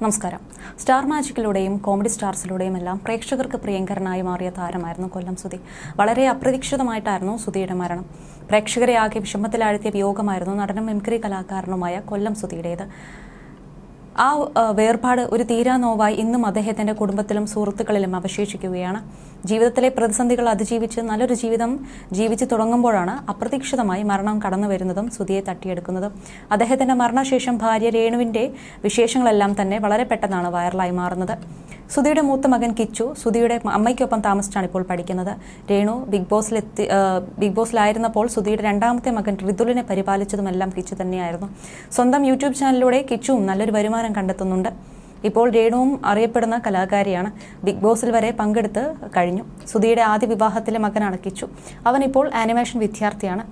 നമസ്കാരം. Star മാജിക്കിലൂടെയും comedy സ്റ്റാർസിലൂടെയും എല്ലാം പ്രേക്ഷകർക്ക് പ്രിയങ്കരനായി മാറിയ താരമായിരുന്നു കൊല്ലം സുധി. വളരെ അപ്രതീക്ഷിതമായിട്ടായിരുന്നു സുധിയുടെ മരണം. പ്രേക്ഷകരെ ആകെ വിഷമത്തിലാഴ്ത്തിയ വിയോഗമായിരുന്നു നടനും മിമിക്രി കലാകാരനുമായ കൊല്ലം സുധിയുടേത്. ആ വേർപാട് ഒരു തീരാ നോവായി ഇന്നും അദ്ദേഹത്തിന്റെ കുടുംബത്തിലും സുഹൃത്തുക്കളിലും അവശേഷിക്കുകയാണ്. ജീവിതത്തിലെ പ്രതിസന്ധികൾ അതിജീവിച്ച് നല്ലൊരു ജീവിതം ജീവിച്ചു തുടങ്ങുമ്പോഴാണ് അപ്രതീക്ഷിതമായി മരണം കടന്നു വരുന്നതും സുധിയെ തട്ടിയെടുക്കുന്നതും. അദ്ദേഹത്തിന്റെ മരണശേഷം ഭാര്യ രേണുവിന്റെ വിശേഷങ്ങളെല്ലാം തന്നെ വളരെ പെട്ടെന്നാണ് വൈറലായി മാറുന്നത്. സുധിയുടെ മൂത്ത മകൻ കിച്ചു സുധിയുടെ അമ്മയ്ക്കൊപ്പം താമസിച്ചാണ് ഇപ്പോൾ പഠിക്കുന്നത്. രേണു ബിഗ് ബോസിലെത്തി ബിഗ് ബോസിലായിരുന്നപ്പോൾ സുധിയുടെ രണ്ടാമത്തെ മകൻ ഋതുലിനെ പരിപാലിച്ചതുമെല്ലാം കിച്ചു തന്നെയായിരുന്നു. സ്വന്തം യൂട്യൂബ് ചാനലിലൂടെ കിച്ചുവും നല്ലൊരു വരുമാനം കണ്ടെത്തുന്നുണ്ട്. ഇപ്പോൾ രേണുവും അറിയപ്പെടുന്ന കലാകാരിയാണ്. ബിഗ് ബോസിൽ വരെ പങ്കെടുത്ത് കഴിഞ്ഞു. സുധിയുടെ ആദ്യ വിവാഹത്തിലെ മകനാണ് കിച്ചു. അവൻ ഇപ്പോൾ ആനിമേഷൻ വിദ്യാർത്ഥിയാണ്.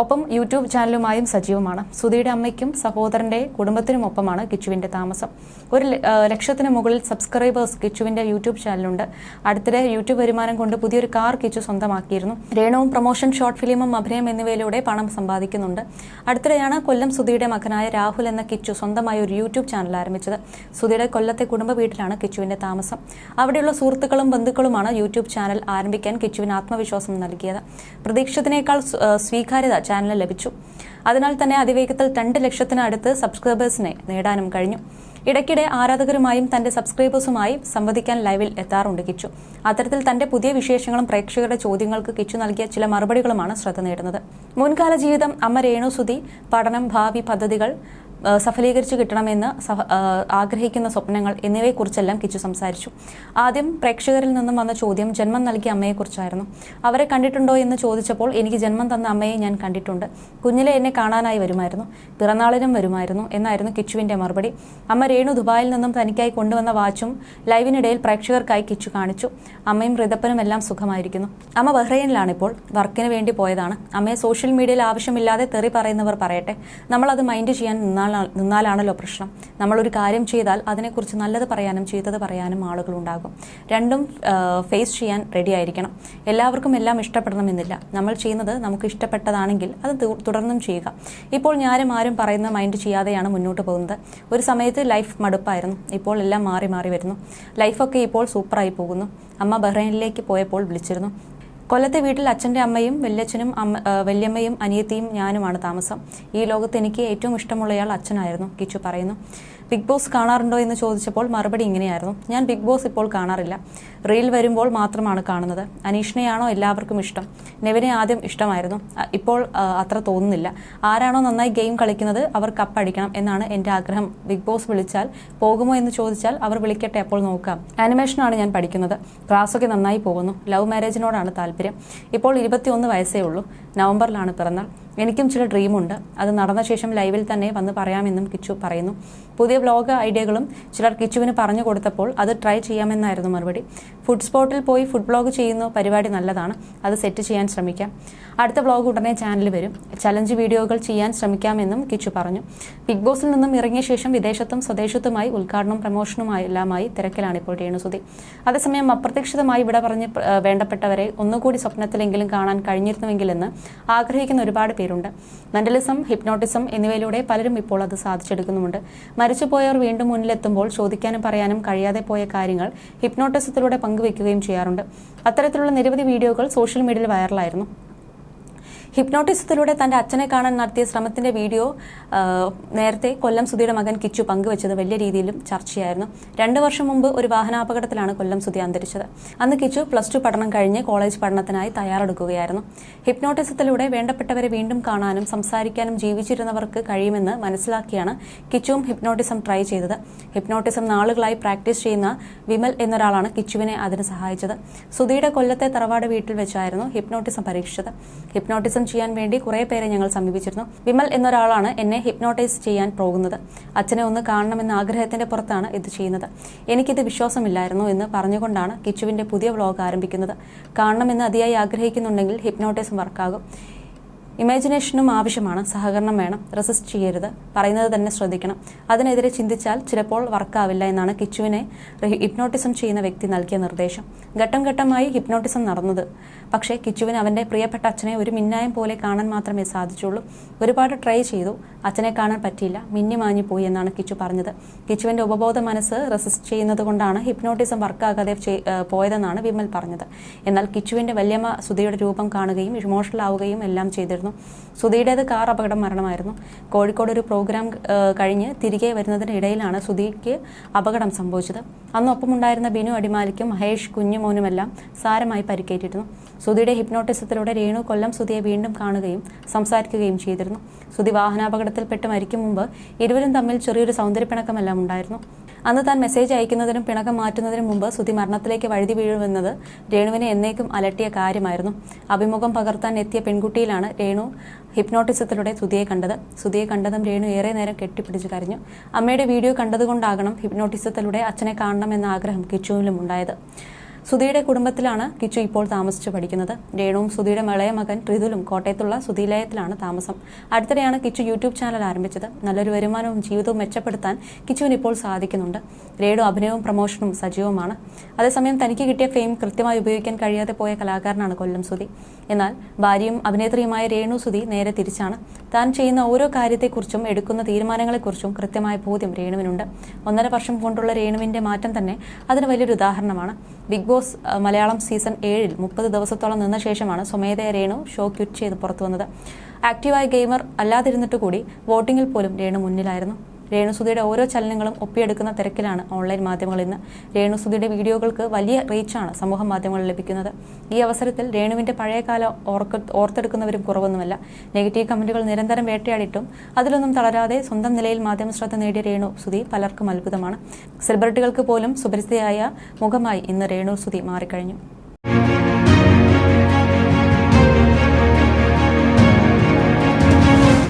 ഒപ്പം യൂട്യൂബ് ചാനലുമായും സജീവമാണ്. സുധിയുടെ അമ്മയ്ക്കും സഹോദരന്റെ കുടുംബത്തിനുമൊപ്പമാണ് കിച്ചുവിന്റെ താമസം. ഒരു ലക്ഷത്തിന് മുകളിൽ സബ്സ്ക്രൈബേഴ്സ് കിച്ചുവിന്റെ യൂട്യൂബ് ചാനലുണ്ട്. അടുത്തിടെ യൂട്യൂബ് വരുമാനം കൊണ്ട് പുതിയൊരു കാർ കിച്ചു സ്വന്തമാക്കിയിരുന്നു. രേണുവും പ്രൊമോഷൻ ഷോർട്ട് ഫിലിമും അഭിനയം എന്നിവയിലൂടെ പണം സമ്പാദിക്കുന്നുണ്ട്. അടുത്തിടെയാണ് കൊല്ലം സുധിയുടെ മകനായ രാഹുൽ എന്ന കിച്ചു സ്വന്തമായി ഒരു യൂട്യൂബ് ചാനൽ ആരംഭിച്ചത്. സുധിയുടെ കൊല്ലത്തെ കുടുംബ വീട്ടിലാണ് കിച്ചുവിന്റെ താമസം. അവിടെയുള്ള സുഹൃത്തുക്കളും ബന്ധുക്കളുമാണ് യൂട്യൂബ് ചാനൽ ആരംഭിക്കാൻ കിച്ചുവിന് ആത്മവിശ്വാസം നൽകിയത്. പ്രതീക്ഷിച്ചതിനേക്കാൾ സ്വീകാര്യത ചാനലിന് ലഭിച്ചു. അതിനാൽ തന്നെ അതിവേഗത്തിൽ രണ്ട് ലക്ഷത്തിനടുത്ത് സബ്സ്ക്രൈബേഴ്സിനെ നേടാനും കഴിഞ്ഞു. ഇടയ്ക്കിടെ ആരാധകരുമായും തന്റെ സബ്സ്ക്രൈബേഴ്സുമായി സംവദിക്കാൻ ലൈവിൽ എത്താറുണ്ട് കിച്ചു. അത്തരത്തിൽ തന്റെ പുതിയ വിശേഷങ്ങളും പ്രേക്ഷകരുടെ ചോദ്യങ്ങൾക്ക് കിച്ചു നൽകിയ ചില മറുപടികളുമാണ് ശ്രദ്ധ നേടുന്നത്. മുൻകാല ജീവിതം അമ്മ രേണുസുതി പഠനം ഭാവി പദ്ധതികൾ സഫലീകരിച്ചു കിട്ടണമെന്ന് ആഗ്രഹിക്കുന്ന സ്വപ്നങ്ങൾ എന്നിവയെക്കുറിച്ചെല്ലാം കിച്ചു സംസാരിച്ചു. ആദ്യം പ്രേക്ഷകരിൽ നിന്നും വന്ന ചോദ്യം ജന്മം നൽകിയ അമ്മയെക്കുറിച്ചായിരുന്നു. അവരെ കണ്ടിട്ടുണ്ടോ എന്ന് ചോദിച്ചപ്പോൾ എനിക്ക് ജന്മം തന്ന അമ്മയെ ഞാൻ കണ്ടിട്ടുണ്ട്. കുഞ്ഞിലെ എന്നെ കാണാനായി വരുമായിരുന്നു. പിറന്നാളിനും വരുമായിരുന്നു എന്നായിരുന്നു കിച്ചുവിന്റെ മറുപടി. അമ്മ രേണു ദുബായിൽ നിന്നും തനിക്കായി കൊണ്ടുവന്ന വാച്ചും ലൈവിനിടയിൽ പ്രേക്ഷകർക്കായി കിച്ചു കാണിച്ചു. അമ്മയും ഋതപ്പനും എല്ലാം സുഖമായിരിക്കുന്നു. അമ്മ ബഹ്റൈനിലാണിപ്പോൾ. വർക്കിന് വേണ്ടി പോയതാണ്. അമ്മയെ സോഷ്യൽ മീഡിയയിൽ ആവശ്യമില്ലാതെ തെറി പറയുന്നവർ പറയട്ടെ. നമ്മൾ അത് മൈൻഡ് ചെയ്യാൻ നിന്നാൽ നിന്നാലാണല്ലോ പ്രശ്നം. നമ്മളൊരു കാര്യം ചെയ്താൽ അതിനെക്കുറിച്ച് നല്ലത് പറയാനും ചീത്തത് പറയാനും ആളുകളുണ്ടാകും. രണ്ടും ഫേസ് ചെയ്യാൻ റെഡി ആയിരിക്കണം. എല്ലാവർക്കും എല്ലാം ഇഷ്ടപ്പെടണമെന്നില്ല. നമ്മൾ ചെയ്യുന്നത് നമുക്ക് ഇഷ്ടപ്പെട്ടതാണെങ്കിൽ അത് തുടർന്നും ചെയ്യുക. ഇപ്പോൾ ഞാനും ആരും പറയുന്ന മൈൻഡ് ചെയ്യാതെയാണ് മുന്നോട്ട് പോകുന്നത്. ഒരു സമയത്ത് ലൈഫ് മടുപ്പായിരുന്നു. ഇപ്പോൾ എല്ലാം മാറി മാറി വരുന്നു. ലൈഫൊക്കെ ഇപ്പോൾ സൂപ്പറായി പോകുന്നു. അമ്മ ബഹ്റൈനിലേക്ക് പോയപ്പോൾ വിളിച്ചിരുന്നു. കൊല്ലത്തെ വീട്ടിൽ അച്ഛന്റെ അമ്മയും വല്യച്ഛനും അമ്മ വല്യമ്മയും അനിയത്തിയും ഞാനുമാണ് താമസം. ഈ ലോകത്ത് എനിക്ക് ഏറ്റവും ഇഷ്ടമുള്ളയാൾ അച്ഛനായിരുന്നു കിച്ചു പറയുന്നു. ബിഗ് ബോസ് കാണാറുണ്ടോ എന്ന് ചോദിച്ചപ്പോൾ മറുപടി ഇങ്ങനെയായിരുന്നു. ഞാൻ ബിഗ് ബോസ് ഇപ്പോൾ കാണാറില്ല. റീൽ വരുമ്പോൾ മാത്രമാണ് കാണുന്നത്. അനീഷിനെയാണോ എല്ലാവർക്കും ഇഷ്ടം? നെവിനെ ആദ്യം ഇഷ്ടമായിരുന്നു. ഇപ്പോൾ അത്ര തോന്നുന്നില്ല. ആരാണോ നന്നായി ഗെയിം കളിക്കുന്നത് അവർ കപ്പടിക്കണം എന്നാണ് എന്റെ ആഗ്രഹം. ബിഗ് ബോസ് വിളിച്ചാൽ പോകുമോ എന്ന് ചോദിച്ചാൽ അവർ വിളിക്കട്ടെ അപ്പോൾ നോക്കാം. ആനിമേഷനാണ് ഞാൻ പഠിക്കുന്നത്. ക്ലാസ്സൊക്കെ നന്നായി പോകുന്നു. ലവ് മാരേജിനോടാണ് താല്പര്യം. ഇപ്പോൾ ഇരുപത്തിയൊന്ന് വയസ്സേ ഉള്ളൂ. നവംബറിലാണ് പിറന്നാൾ. എനിക്കും ചില ഡ്രീമുണ്ട്. അത് നടന്ന ശേഷം ലൈവിൽ തന്നെ വന്ന് പറയാമെന്നും കിച്ചു പറയുന്നു. പുതിയ വ്ലോഗ് ഐഡിയകളും ചിലർ കിച്ചുവിന് പറഞ്ഞു കൊടുത്തപ്പോൾ അത് ട്രൈ ചെയ്യാമെന്നായിരുന്നു മറുപടി. ഫുഡ് സ്പോട്ടിൽ പോയി ഫുഡ് ബ്ലോഗ് ചെയ്യുന്ന പരിപാടി നല്ലതാണ്. അത് സെറ്റ് ചെയ്യാൻ ശ്രമിക്കാം. അടുത്ത വ്ലോഗ് ഉടനെ ചാനലിൽ വരും. ചലഞ്ച് വീഡിയോകൾ ചെയ്യാൻ ശ്രമിക്കാമെന്നും കിച്ചു പറഞ്ഞു. ബിഗ് ബോസിൽ നിന്നും ഇറങ്ങിയ ശേഷം വിദേശത്തും സ്വദേശത്തുമായി ഉദ്ഘാടനവും പ്രമോഷനുമായി എല്ലാമായി തിരക്കിലാണ് ഇപ്പോൾ രേണുസുതി. അതേസമയം അപ്രതീക്ഷിതമായി ഇവിടെ പറഞ്ഞ് വേണ്ടപ്പെട്ടവരെ ഒന്നുകൂടി സ്വപ്നത്തിലെങ്കിലും കാണാൻ കഴിഞ്ഞിരുന്നുവെങ്കിലെന്ന് ആഗ്രഹിക്കുന്ന ഒരുപാട് പേരുണ്ട്. മെന്റലിസം ഹിപ്നോട്ടിസം എന്നിവയിലൂടെ പലരും ഇപ്പോൾ അത് സാധിച്ചെടുക്കുന്നുമുണ്ട്. മരിച്ചുപോയവർ വീണ്ടും മുന്നിലെത്തുമ്പോൾ ചോദിക്കാനും പറയാനും കഴിയാതെ പോയ കാര്യങ്ങൾ ഹിപ്നോട്ടിസത്തിലൂടെ പങ്കുവെക്കുകയും ചെയ്യാറുണ്ട്. അത്തരത്തിലുള്ള നിരവധി വീഡിയോകൾ സോഷ്യൽ മീഡിയയിൽ വൈറലായിരുന്നു. ഹിപ്നോട്ടിസത്തിലൂടെ തന്റെ അച്ഛനെ കാണാൻ നടത്തിയ ശ്രമത്തിന്റെ വീഡിയോ നേരത്തെ കൊല്ലം സുധിയുടെ മകൻ കിച്ചു പങ്കുവച്ചത് വലിയ രീതിയിലും ചർച്ചയായിരുന്നു. രണ്ടു വർഷം മുമ്പ് ഒരു വാഹനാപകടത്തിലാണ് കൊല്ലം സുധി അന്തരിച്ചത്. അന്ന് കിച്ചു പ്ലസ് ടു പഠനം കഴിഞ്ഞ് കോളേജ് പഠനത്തിനായി തയ്യാറെടുക്കുകയായിരുന്നു. ഹിപ്നോട്ടിസത്തിലൂടെ വേണ്ടപ്പെട്ടവരെ വീണ്ടും കാണാനും സംസാരിക്കാനും ജീവിച്ചിരുന്നവർക്ക് കഴിയുമെന്ന് മനസ്സിലാക്കിയാണ് കിച്ചുവും ഹിപ്നോട്ടിസം ട്രൈ ചെയ്തത്. ഹിപ്നോട്ടിസം നാളുകളായി പ്രാക്ടീസ് ചെയ്യുന്ന വിമൽ എന്നൊരാളാണ് കിച്ചുവിനെ അതിന് സഹായിച്ചത്. സുധിയുടെ കൊല്ലത്തെ തറവാട് വീട്ടിൽ വെച്ചായിരുന്നു ഹിപ്നോട്ടിസം പരീക്ഷിച്ചത്. ഹിപ്നോട്ടിസം ചെയ്യാൻ വേണ്ടി കുറെ പേരെ ഞങ്ങൾ സമീപിച്ചിരുന്നു. വിമൽ എന്നൊരാളാണ് എന്നെ ഹിപ്നോട്ടൈസ് ചെയ്യാൻ പോകുന്നത്. അച്ഛനെ ഒന്ന് കാണണമെന്ന ആഗ്രഹത്തിന്റെ പുറത്താണ് ഇത് ചെയ്യുന്നത്. എനിക്കിത് വിശ്വാസമില്ലായിരുന്നു എന്ന് പറഞ്ഞുകൊണ്ടാണ് കിച്ചുവിന്റെ പുതിയ വ്ലോഗ് ആരംഭിക്കുന്നത്. കാണണമെന്ന് അതിയായി ആഗ്രഹിക്കുന്നുണ്ടെങ്കിൽ ഹിപ്നോട്ടിസം വർക്കാകും. ഇമാജിനേഷനും ആവശ്യമാണ്. സഹകരണം വേണം. റെസിസ്റ്റ് ചെയ്യരുത്. പറയുന്നത് തന്നെ ശ്രദ്ധിക്കണം. അതിനെതിരെ ചിന്തിച്ചാൽ ചിലപ്പോൾ വർക്കാവില്ല എന്നാണ് കിച്ചുവിനെ ഹിപ്നോട്ടിസം ചെയ്യുന്ന വ്യക്തി നൽകിയ നിർദ്ദേശം. ഘട്ടം ഘട്ടമായി ഹിപ്നോട്ടിസം നടന്നത്. പക്ഷേ കിച്ചുവിന് അവന്റെ പ്രിയപ്പെട്ട അച്ഛനെ ഒരു മിന്നായം പോലെ കാണാൻ മാത്രമേ സാധിച്ചുള്ളൂ. ഒരുപാട് ട്രൈ ചെയ്തു. അച്ഛനെ കാണാൻ പറ്റിയില്ല. മിന്നി മാഞ്ഞു പോയി എന്നാണ് കിച്ചു പറഞ്ഞത്. കിച്ചുവിന്റെ ഉപബോധ മനസ്സ് റെസിസ്റ്റ് ചെയ്യുന്നത് കൊണ്ടാണ് ഹിപ്നോട്ടിസം വർക്കാകാതെ പോയതെന്നാണ് വിമൽ പറഞ്ഞത്. എന്നാൽ കിച്ചുവിന്റെ വല്യമ്മ സുധിയുടെ രൂപം കാണുകയും ഇമോഷണൽ ആവുകയും എല്ലാം ചെയ്തിരുന്നു. സുധിയുടേത് കാർ അപകടം മരണമായിരുന്നു. കോഴിക്കോട് ഒരു പ്രോഗ്രാം കഴിഞ്ഞ് തിരികെ വരുന്നതിനിടയിലാണ് സുധിക്ക് അപകടം സംഭവിച്ചത്. അന്ന് ഒപ്പമുണ്ടായിരുന്ന ബിനു അടിമാലിക്കും മഹേഷ് കുഞ്ഞുമോനുമെല്ലാം സാരമായി പരിക്കേറ്റിരുന്നു. സുധിയുടെ ഹിപ്നോട്ടിസത്തിലൂടെ രേണു കൊല്ലം സുധിയെ വീണ്ടും കാണുകയും സംസാരിക്കുകയും ചെയ്തിരുന്നു. സുധി വാഹനാപകടത്തിൽപ്പെട്ട് മരിക്കും മുമ്പ് ഇരുവരും തമ്മിൽ ചെറിയൊരു സൗന്ദര്യപ്പിണക്കമെല്ലാം ഉണ്ടായിരുന്നു. അന്ന് താൻ മെസ്സേജ് അയക്കുന്നതിനും പിണക്കം മാറ്റുന്നതിനും മുമ്പ് സുധി മരണത്തിലേക്ക് വഴുതി വീഴുമെന്നത് രേണുവിനെ എന്നേക്കും അലട്ടിയ കാര്യമായിരുന്നു. അഭിമുഖം പകർത്താൻ എത്തിയ പെൺകുട്ടിയിലാണ് രേണു ഹിപ്നോട്ടിസത്തിലൂടെ സുധിയെ കണ്ടത്. സുധിയെ കണ്ടതും രേണു ഏറെ നേരം കെട്ടിപ്പിടിച്ചു കരഞ്ഞു. അമ്മയുടെ വീഡിയോ കണ്ടതുകൊണ്ടാകണം ഹിപ്നോട്ടിസത്തിലൂടെ അച്ഛനെ കാണണമെന്ന ആഗ്രഹം കിച്ചുവിലും ഉണ്ടായത് സുധിയുടെ കുടുംബത്തിലാണ് കിച്ചു ഇപ്പോൾ താമസിച്ചു പഠിക്കുന്നത്. രേണുവും സുധിയുടെ മളയ മകൻ ഋതുലും കോട്ടയത്തുള്ള സുധിലയത്തിലാണ് താമസം. അടുത്തിടെയാണ് കിച്ചു യൂട്യൂബ് ചാനൽ ആരംഭിച്ചത്. നല്ലൊരു വരുമാനവും ജീവിതവും മെച്ചപ്പെടുത്താൻ കിച്ചുവിന് ഇപ്പോൾ സാധിക്കുന്നുണ്ട്. രേണു അഭിനയവും പ്രമോഷനും സജീവമാണ്. അതേസമയം തനിക്ക് കിട്ടിയ ഫെയിം കൃത്യമായി ഉപയോഗിക്കാൻ കഴിയാതെ പോയ കലാകാരനാണ് കൊല്ലം സുധി. എന്നാൽ ഭാര്യയും അഭിനേത്രിയുമായ രേണു സുധി നേരെ തിരിച്ചാണ്. താൻ ചെയ്യുന്ന ഓരോ കാര്യത്തെക്കുറിച്ചും എടുക്കുന്ന തീരുമാനങ്ങളെക്കുറിച്ചും കൃത്യമായ ബോധ്യം രേണുവിനുണ്ട്. ഒന്നര വർഷം കൊണ്ടുള്ള രേണുവിന്റെ മാറ്റം തന്നെ അതിന് വലിയൊരു ഉദാഹരണമാണ്. ബിഗ് ബോസ് മലയാളം സീസൺ ഏഴിൽ മുപ്പത് ദിവസത്തോളം നിന്ന ശേഷമാണ് സ്വമേധയ രേണു ഷോ ക്വിറ്റ് ചെയ്ത് പുറത്തു വന്നത് ആക്റ്റീവായ ഗെയിമർ അല്ലാതിരുന്നിട്ട് കൂടി വോട്ടിങ്ങിൽ പോലും രേണു മുന്നിലായിരുന്നു. രേണുസുതിയുടെ ഓരോ ചലനങ്ങളും ഒപ്പിയെടുക്കുന്ന തിരക്കിലാണ് ഓൺലൈൻ മാധ്യമങ്ങൾ ഇന്ന്. രേണുസുതിയുടെ വീഡിയോകൾക്ക് വലിയ റീച്ചാണ് സമൂഹ മാധ്യമങ്ങളിൽ ലഭിക്കുന്നത്. ഈ അവസരത്തിൽ രേണുവിന്റെ പഴയകാല ഓർക്ക ഓർത്തെടുക്കുന്നവരും കുറവൊന്നുമല്ല. നെഗറ്റീവ് കമന്റുകൾ നിരന്തരം വേട്ടയാടിയിട്ടും അതിലൊന്നും തളരാതെ സ്വന്തം നിലയിൽ മാധ്യമ ശ്രദ്ധ നേടിയ രേണു സുധി പലർക്കും അത്ഭുതമാണ്. സെലിബ്രിറ്റികൾക്ക് പോലും സുപരിസ്ഥിതിയായ മുഖമായി ഇന്ന് രേണു സുധി മാറിക്കഴിഞ്ഞു.